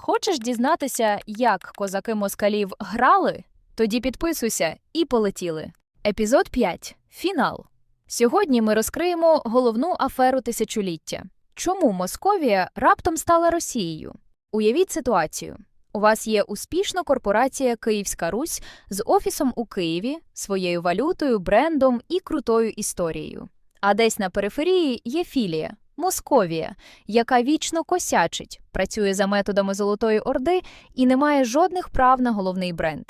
Хочеш дізнатися, як козаки москалів грали? Тоді підписуйся і полетіли. Епізод 5. Фінал. Сьогодні ми розкриємо головну аферу тисячоліття. Чому Московія раптом стала Росією? Уявіть ситуацію. У вас є успішна корпорація Київська Русь з офісом у Києві, своєю валютою, брендом і крутою історією. А десь на периферії є філія Московія, яка вічно косячить, працює за методами Золотої Орди і не має жодних прав на головний бренд.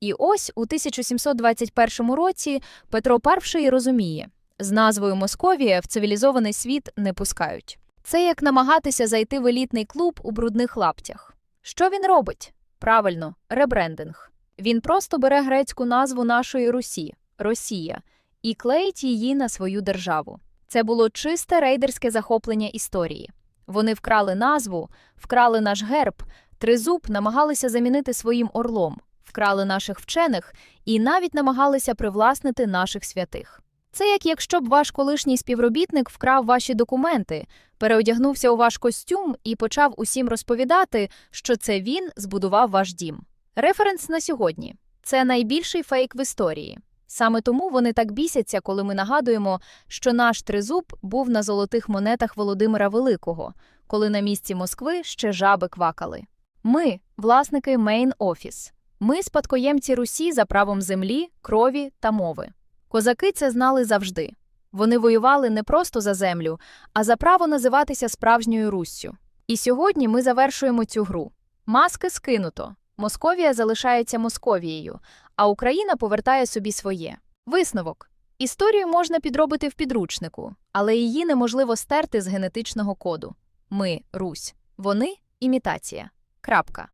І ось у 1721 році Петро І розуміє, з назвою Московія в цивілізований світ не пускають. Це як намагатися зайти в елітний клуб у брудних лаптях. Що він робить? Правильно, ребрендинг. Він просто бере грецьку назву нашої Русі Росія і клеїть її на свою державу. Це було чисте рейдерське захоплення історії. Вони вкрали назву, вкрали наш герб, тризуб намагалися замінити своїм орлом, вкрали наших вчених і навіть намагалися привласнити наших святих. Це як якщо б ваш колишній співробітник вкрав ваші документи, переодягнувся у ваш костюм і почав усім розповідати, що це він збудував ваш дім. Референс на сьогодні це найбільший фейк в історії. Саме тому вони так бісяться, коли ми нагадуємо, що наш тризуб був на золотих монетах Володимира Великого, коли на місці Москви ще жаби квакали. Ми власники Main Office. Ми спадкоємці Русі за правом землі, крові та мови. Козаки це знали завжди. Вони воювали не просто за землю, а за право називатися справжньою Руссю. І сьогодні ми завершуємо цю гру. Маски скинуто. Московія залишається Московією, а Україна повертає собі своє. Висновок. Історію можна підробити в підручнику, але її неможливо стерти з генетичного коду. Ми Русь. Вони імітація. Крапка.